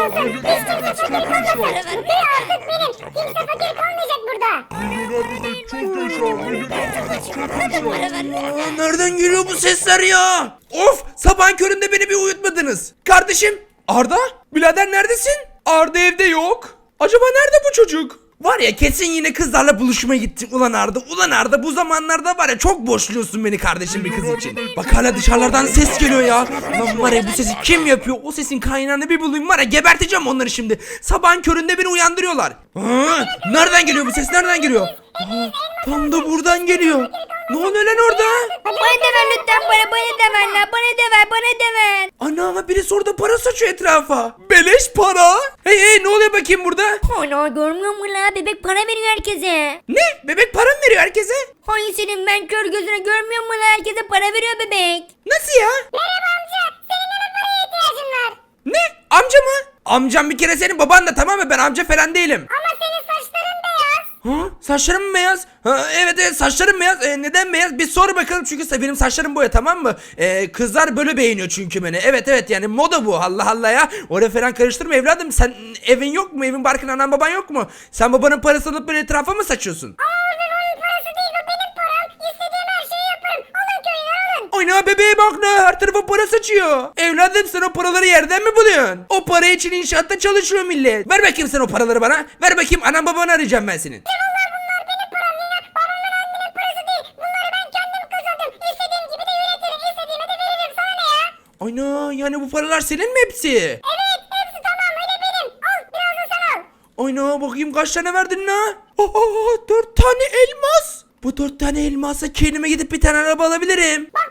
yaşa. Milyoner bebek çok yaşa. Ve artık benim. Kimse fakir kalmayacak burada. Milyoner bebek çok yaşa. Milyoner bebek çok yaşa. Aa, nereden geliyor bu sesler ya? Of sabahın köründe beni bir uyutmadınız. Kardeşim Arda birader neredesin? Arda evde yok. Acaba nerede bu çocuk? Var ya kesin yine kızlarla buluşmaya gitti. Ulan Arda, ulan Arda bu zamanlarda var ya çok boşluyorsun beni kardeşim bir kız için. Bak hala dışarılardan ses geliyor ya. Lan var ya bu sesi kim yapıyor? O sesin kaynağını bir bulayım var ya geberteceğim onları şimdi. Sabahın köründe beni uyandırıyorlar. Aa, nereden geliyor bu ses? Nereden geliyor? Aa, tam da buradan geliyor. Ne oluyor lan orada? Bana da ver lütfen para bana da ver lan bana da ver bana da ver. Ana birisi orada para saçıyor etrafa. Beleş para. Hey hey ne oluyor bakayım burada? Ana görmüyor musun la bebek para veriyor herkese. Ne? Bebek para mı veriyor herkese? Hay senin ben kör gözüne görmüyor musun la herkese para veriyor bebek. Nasıl ya? Merhaba amca. Senin de mi paraya ihtiyacın var? Ne? Amca mı? Amcam bir kere senin baban da tamam mı? Ben amca falan değilim. Ama senin saçların beyaz. Ha? Saçlarım beyaz? Ha, evet evet saçlarım beyaz. E, neden beyaz? Bir sor bakalım çünkü benim saçlarım boya tamam mı? E, kızlar böyle beğeniyor çünkü beni. Evet evet yani moda bu Allah Allah ya. Oraya falan karıştırma evladım. Sen evin yok mu? Evin barkın anan baban yok mu? Sen babanın parasını alıp böyle etrafa mı saçıyorsun? Ama Oyna bebeğe bak ne her tarafa para saçıyor. Evladım sen o paraları yerden mi buluyorsun? O para için inşaatta çalışıyor millet. Ver bakayım sen o paraları bana. Ver bakayım anam babanı arayacağım ben senin. Ayna yani bu paralar senin mi hepsi? Evet hepsi tamam öyle benim. Al biraz da sen al. Ayna bakayım kaç tane verdin la? Aa, dört tane elmas. Bu dört tane elmasa kendime gidip bir tane araba alabilirim. Bak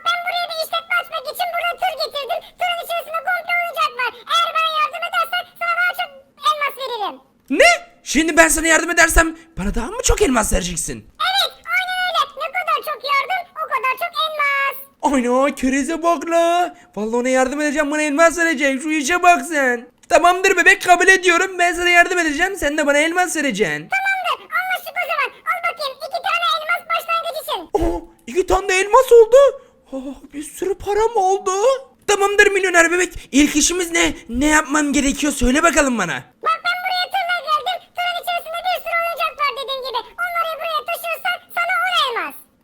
Şimdi ben sana yardım edersem bana daha mı çok elmas vereceksin? Evet aynen öyle. Ne kadar çok yardım o kadar çok elmas. Ayna kereze bak la. Vallahi ona yardım edeceğim bana elmas verecek. Şu işe bak sen. Tamamdır bebek kabul ediyorum. Ben sana yardım edeceğim. Sen de bana elmas vereceksin. Tamamdır anlaştık o zaman. Al bakayım iki tane elmas başlangıç için. Oh, iki tane de elmas oldu. Oh, bir sürü param oldu. Tamamdır milyoner bebek. İlk işimiz ne? Ne yapmam gerekiyor? Söyle bakalım bana. Bak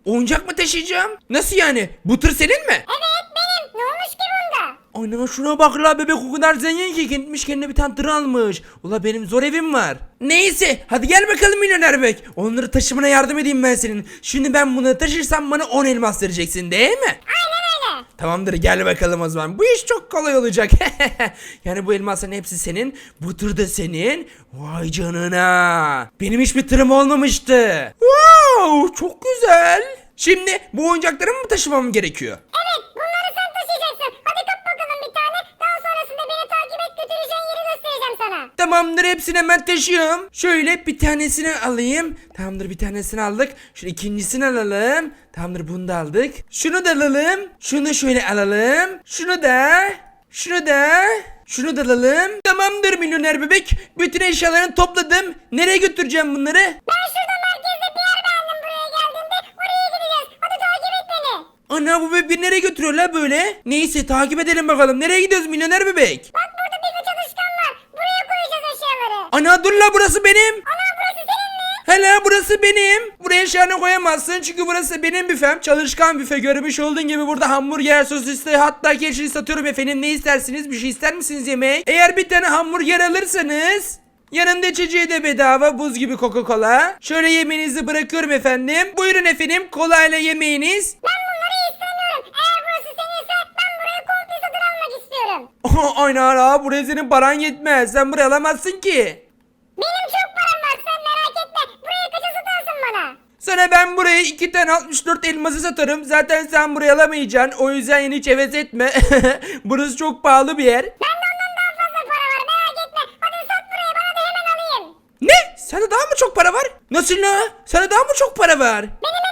Oyuncak mı taşıyacağım? Nasıl yani? Bu tır senin mi? Evet benim. Ne olmuş ki bunda? Aynen şuna bak la bebek o kadar zengin ki gitmiş kendine bir tane tır almış. Ula benim zor evim var. Neyse hadi gel bakalım milyoner bebek. Onları taşımana yardım edeyim ben senin. Şimdi ben bunu taşırsam bana 10 elmas vereceksin değil mi? Aynen öyle. Tamamdır gel bakalım o zaman. Bu iş çok kolay olacak. yani bu elmasların hepsi senin. Bu tır da senin. Vay canına. Benim hiçbir tırım olmamıştı. Wow çok güzel. Şimdi bu oyuncakları mı taşımam gerekiyor? Evet bunları sen taşıyacaksın. Hadi kap bakalım bir tane. Daha sonrasında beni takip et götüreceğin yeri göstereceğim sana. Tamamdır hepsini hemen taşıyorum. Şöyle bir tanesini alayım. Tamamdır bir tanesini aldık. Şöyle ikincisini alalım. Tamamdır bunu da aldık. Şunu da alalım. Şunu şöyle alalım. Şunu da. Şunu da. Şunu da alalım. Tamamdır milyoner bebek. Bütün eşyalarını topladım. Nereye götüreceğim bunları? Ben şurada Ana bu bebek nereye götürüyor la böyle? Neyse takip edelim bakalım. Nereye gidiyoruz milyoner bebek? Bak burada bir çalışkan var. Buraya koyacağız eşyaları. Ana dur la burası benim. Ana burası senin mi? Hele burası benim. Buraya eşyanı koyamazsın çünkü burası benim büfem. Çalışkan büfe görmüş olduğun gibi burada hamburger, sosisli hatta keçili satıyorum efendim. Ne istersiniz? Bir şey ister misiniz yemek? Eğer bir tane hamburger alırsanız Yanında içeceği de bedava buz gibi Coca-Cola. Şöyle yemeğinizi bırakıyorum efendim. Buyurun efendim kolayla yemeğiniz. Ben bunları istemiyorum. Eğer burası seninse ben buraya komple satın almak istiyorum. Aynen ha buraya senin paran yetmez. Sen buraya alamazsın ki. Benim çok param var sen merak etme. Buraya kaça satarsın bana? Sana ben buraya iki tane 64 elması satarım. Zaten sen buraya alamayacaksın. O yüzden yani hiç heves etme. Burası çok pahalı bir yer. Bende ondan daha fazla para var merak etme. Hadi sat buraya bana da hemen alayım. Ne? Sende daha mı çok para var? Nasıl la? Sende daha mı çok para var? Benim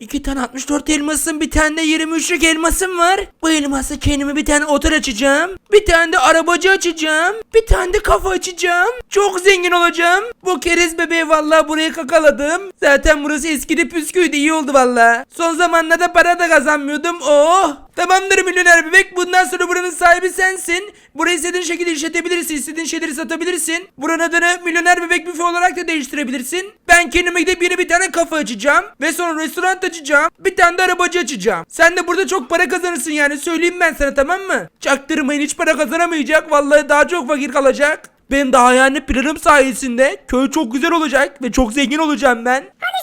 İki tane 64 elmasım bir tane de 23'lük elmasım var. Bu elmasla kendime bir tane otel açacağım. Bir tane de arabacı açacağım. Bir tane de kafa açacağım. Çok zengin olacağım. Bu keriz bebeği vallahi buraya kakaladım. Zaten burası eskidi püsküydü iyi oldu vallahi. Son zamanlarda para da kazanmıyordum. Oh. Tamamdır milyoner bebek. Bundan sonra buranın sahibi sensin. Burayı istediğin şekilde işletebilirsin. istediğin şeyleri satabilirsin. Buranın adını milyoner bebek büfe olarak da değiştirebilirsin. Ben kendime gidip yeni bir tane kafa açacağım. Ve sonra restoran açacağım. Bir tane de arabacı açacağım. Sen de burada çok para kazanırsın yani. Söyleyeyim ben sana tamam mı? Çaktırmayın hiç para kazanamayacak. Vallahi daha çok fakir kalacak. Benim de hayalini planım sayesinde köy çok güzel olacak ve çok zengin olacağım ben. Hadi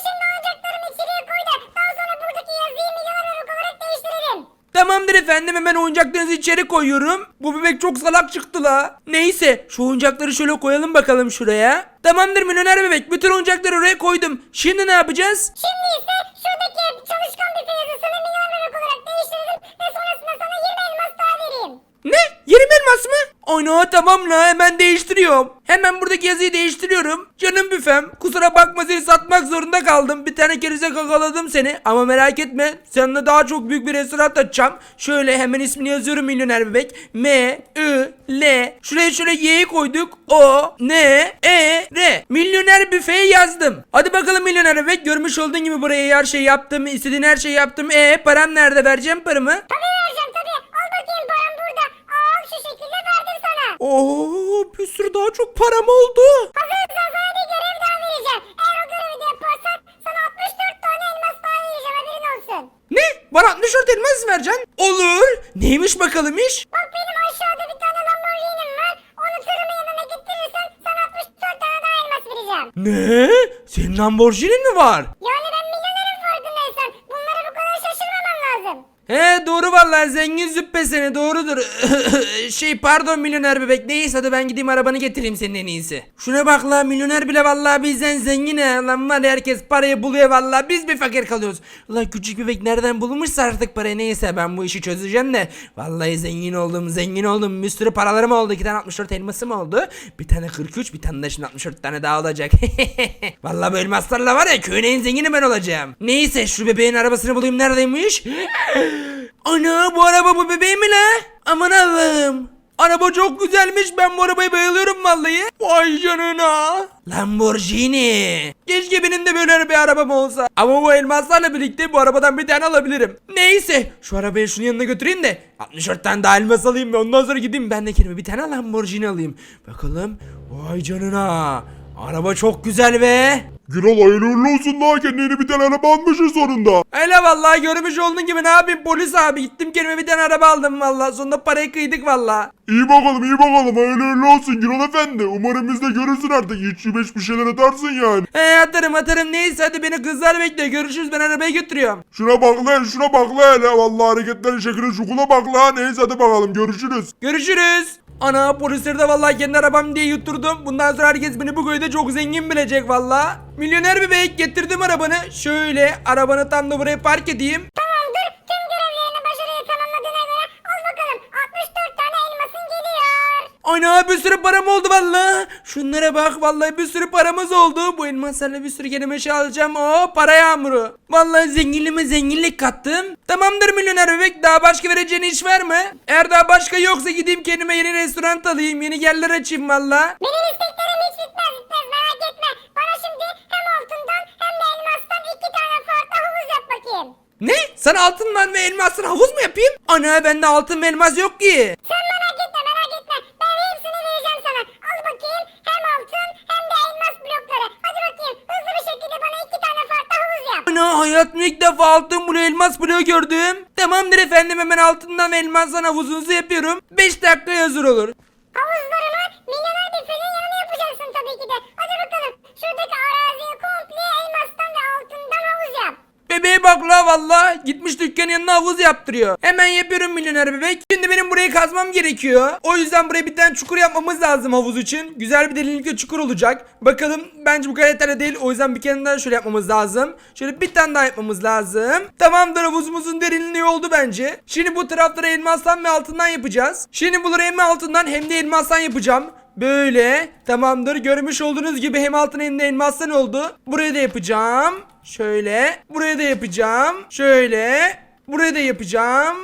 Tamamdır efendim hemen oyuncaklarınızı içeri koyuyorum. Bu bebek çok salak çıktı la. Neyse şu oyuncakları şöyle koyalım bakalım şuraya. Tamamdır milyoner bebek bütün oyuncakları oraya koydum. Şimdi ne yapacağız? Şimdi ise şuradaki çalışkan büfe yazısını milyoner bebek olarak değiştirelim ve sonrasında sana 20 elmas daha vereyim. Ne? 20 elmas mı? Ana tamam la hemen değiştiriyorum. Hemen buradaki yazıyı değiştiriyorum. Canım büfem kusura bakma seni satmak zorunda kaldım. Bir tane kerize kakaladım seni. Ama merak etme seninle daha çok büyük bir restoran açacağım. Şöyle hemen ismini yazıyorum milyoner bebek. M, Ü, L. Şuraya şöyle Y'yi koyduk. O, N, E, R. Milyoner büfeye yazdım. Hadi bakalım milyoner bebek. Görmüş olduğun gibi buraya her şeyi yaptım. istediğin her şeyi yaptım. E param nerede? Vereceğim paramı. Tabii vereceğim tabii. Al bakayım param burada. Al şu şekilde sana. Oo bir sürü daha çok param oldu. Hazırsan sana bir görev daha vereceğim. Eğer o görevi de yaparsan sana 64 tane elmas daha vereceğim haberin olsun. Ne? Bana 64 elmas mı vereceksin? Olur. Neymiş bakalım iş? Bak benim aşağıda bir tane Lamborghini'm var. Onu tırımın yanına getirirsen sana 64 tane daha elmas vereceğim. Ne? Senin Lamborghini'nin mi var? Yani He doğru vallahi zengin züppe seni doğrudur. şey pardon milyoner bebek neyse hadi ben gideyim arabanı getireyim senin en iyisi. Şuna bak la milyoner bile vallahi bizden zengin he. Lan var ya, herkes parayı buluyor vallahi biz bir fakir kalıyoruz. Ulan küçük bebek nereden bulmuşsa artık parayı neyse ben bu işi çözeceğim de. Vallahi zengin oldum zengin oldum bir sürü paralarım oldu. iki tane 64 elmasım oldu. Bir tane 43 bir tane de şimdi 64 tane daha olacak. vallahi bu elmaslarla var ya köyün en zengini ben olacağım. Neyse şu bebeğin arabasını bulayım neredeymiş? Ana bu araba bu bebeğim mi la? Aman Allah'ım. Araba çok güzelmiş ben bu arabaya bayılıyorum vallahi. Vay canına. Lamborghini. Keşke benim de böyle bir arabam olsa. Ama bu elmaslarla birlikte bu arabadan bir tane alabilirim. Neyse şu arabayı şunun yanına götüreyim de 64 tane daha elmas alayım ve ondan sonra gideyim ben de kendime bir tane Lamborghini alayım. Bakalım. Vay canına. Araba çok güzel be. Gürol hayırlı uğurlu olsun la kendine bir tane araba almışsın sonunda. Öyle vallahi görmüş olduğun gibi ne yapayım polis abi gittim kendime bir tane araba aldım vallahi sonunda parayı kıydık vallahi. İyi bakalım iyi bakalım hayırlı uğurlu olsun Gürol efendi. Umarım biz de görürsün artık içi beş bir şeyler atarsın yani. He atarım atarım neyse hadi beni kızlar bekliyor görüşürüz ben arabayı götürüyorum. Şuna bak lan şuna bak lan hele vallahi hareketlerin şekline şukula bak lan neyse hadi bakalım görüşürüz. Görüşürüz. Ana polisleri de vallahi kendi arabam diye yutturdum. Bundan sonra herkes beni bu köyde çok zengin bilecek vallahi. Milyoner bebek getirdim arabanı. Şöyle arabanı tam da buraya park edeyim. Ana bir sürü param oldu vallahi. Şunlara bak vallahi bir sürü paramız oldu. Bu elmaslarla bir sürü kelime şey alacağım. Oo para yağmuru. Vallahi zenginliğime zenginlik kattım. Tamamdır milyoner bebek. Daha başka vereceğin iş var mı? Eğer daha başka yoksa gideyim kendime yeni restoran alayım. Yeni yerler açayım valla. Benim isteklerim hiç bitmez bitmez merak etme. Bana şimdi hem altından hem de elmastan iki tane farklı havuz yap bakayım. Ne? Sana altından ve elmastan havuz mu yapayım? Ana bende altın ve elmas yok ki. Sen defa altın blue elmas bloğu gördüm. Tamamdır efendim hemen altından ve elmastan havuzunuzu yapıyorum. 5 dakika hazır olur. Bebeğe bak la valla gitmiş dükkanın yanına havuz yaptırıyor. Hemen yapıyorum milyoner bebek. Şimdi benim burayı kazmam gerekiyor. O yüzden buraya bir tane çukur yapmamız lazım havuz için. Güzel bir derinlikli çukur olacak. Bakalım bence bu kadar yeterli değil. O yüzden bir kere daha şöyle yapmamız lazım. Şöyle bir tane daha yapmamız lazım. Tamamdır havuzumuzun derinliği oldu bence. Şimdi bu tarafları elmastan ve altından yapacağız. Şimdi bunları hem altından hem de elmastan yapacağım. Böyle. Tamamdır. Görmüş olduğunuz gibi hem altın hem de elmastan oldu. Buraya da yapacağım. Şöyle. Buraya da yapacağım. Şöyle. Buraya da yapacağım.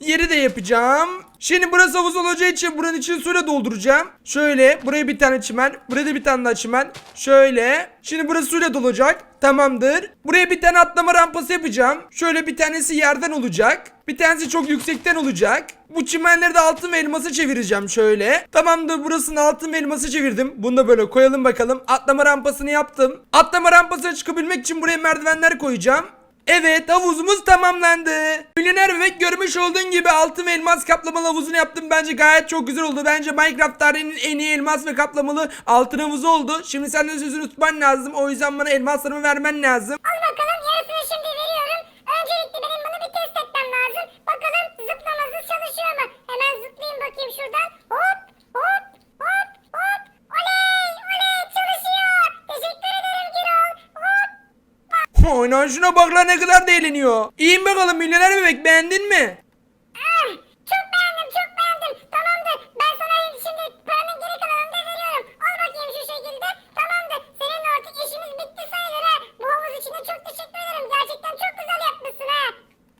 Yeri de yapacağım. Şimdi burası havuz olacağı için buranın içini suyla dolduracağım. Şöyle buraya bir tane çimen. Buraya da bir tane daha çimen. Şöyle. Şimdi burası suyla dolacak. Tamamdır. Buraya bir tane atlama rampası yapacağım. Şöyle bir tanesi yerden olacak. Bir tanesi çok yüksekten olacak. Bu çimenleri de altın ve elması çevireceğim şöyle. Tamamdır burasını altın ve elması çevirdim. Bunu da böyle koyalım bakalım. Atlama rampasını yaptım. Atlama rampasına çıkabilmek için buraya merdivenler koyacağım. Evet havuzumuz tamamlandı. Milyoner bebek görmüş olduğun gibi altın ve elmas kaplamalı havuzunu yaptım. Bence gayet çok güzel oldu. Bence Minecraft tarihinin en iyi elmas ve kaplamalı altın havuzu oldu. Şimdi sen sözünü tutman lazım. O yüzden bana elmaslarımı vermen lazım. Al bakalım yarısını şimdi veriyorum. Öncelikle benim bunu bir test etmem lazım. Bakalım zıplaması çalışıyor mu? Hemen zıplayayım bakayım şuradan. Hop Oynan şuna bak lan ne kadar da eğleniyor. İyiyim bakalım milyoner bebek beğendin mi?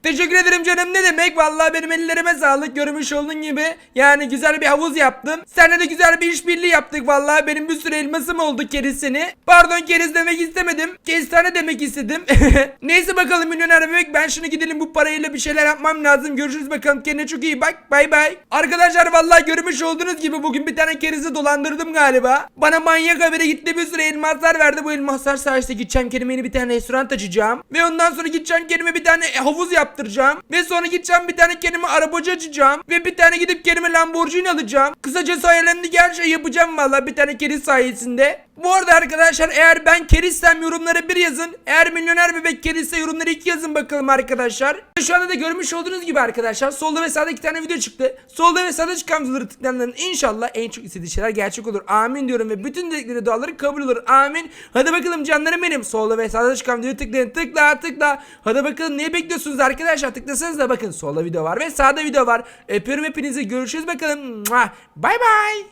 Teşekkür ederim canım. Ne demek? Vallahi benim ellerime sağlık. Görmüş olduğun gibi. Yani güzel bir havuz yaptım. Seninle de güzel bir işbirliği yaptık. Vallahi benim bir sürü elmasım oldu kerisini. Pardon keriz demek istemedim. Kestane demek istedim. Neyse bakalım milyoner bebek. Ben şimdi gidelim bu parayla bir şeyler yapmam lazım. Görüşürüz bakalım. Kendine çok iyi bak. Bay bay. Arkadaşlar vallahi görmüş olduğunuz gibi bugün bir tane kerizi dolandırdım galiba. Bana manyak haberi gitti. Bir sürü elmaslar verdi. Bu elmaslar sayesinde gideceğim. Kendime bir tane restoran açacağım. Ve ondan sonra gideceğim kendime bir tane havuz yaptıracağım. Ve sonra gideceğim bir tane kendime arabacı açacağım. Ve bir tane gidip kendime Lamborghini alacağım. Kısacası hayallerimdeki her şeyi yapacağım vallahi bir tane keriz sayesinde Bu arada arkadaşlar eğer ben kerizsem yorumlara bir yazın Eğer milyoner bebek kerizse yorumlara iki yazın bakalım arkadaşlar. Şu anda da görmüş olduğunuz gibi arkadaşlar Solda ve sağda iki tane video çıktı. Solda ve sağda çıkan videoları tıklayanların inşallah en çok istediği şeyler gerçek olur. Amin diyorum ve bütün dilekleri duaları kabul olur. Amin. Hadi bakalım canlarım benim. Solda ve sağda çıkan videoyu tıklayın. Tıkla tıkla. Hadi bakalım ne bekliyorsunuz arkadaşlar? Tıklasanız da bakın solda video var ve sağda video var. Öpüyorum hepinizi. Görüşürüz bakalım. Bay bay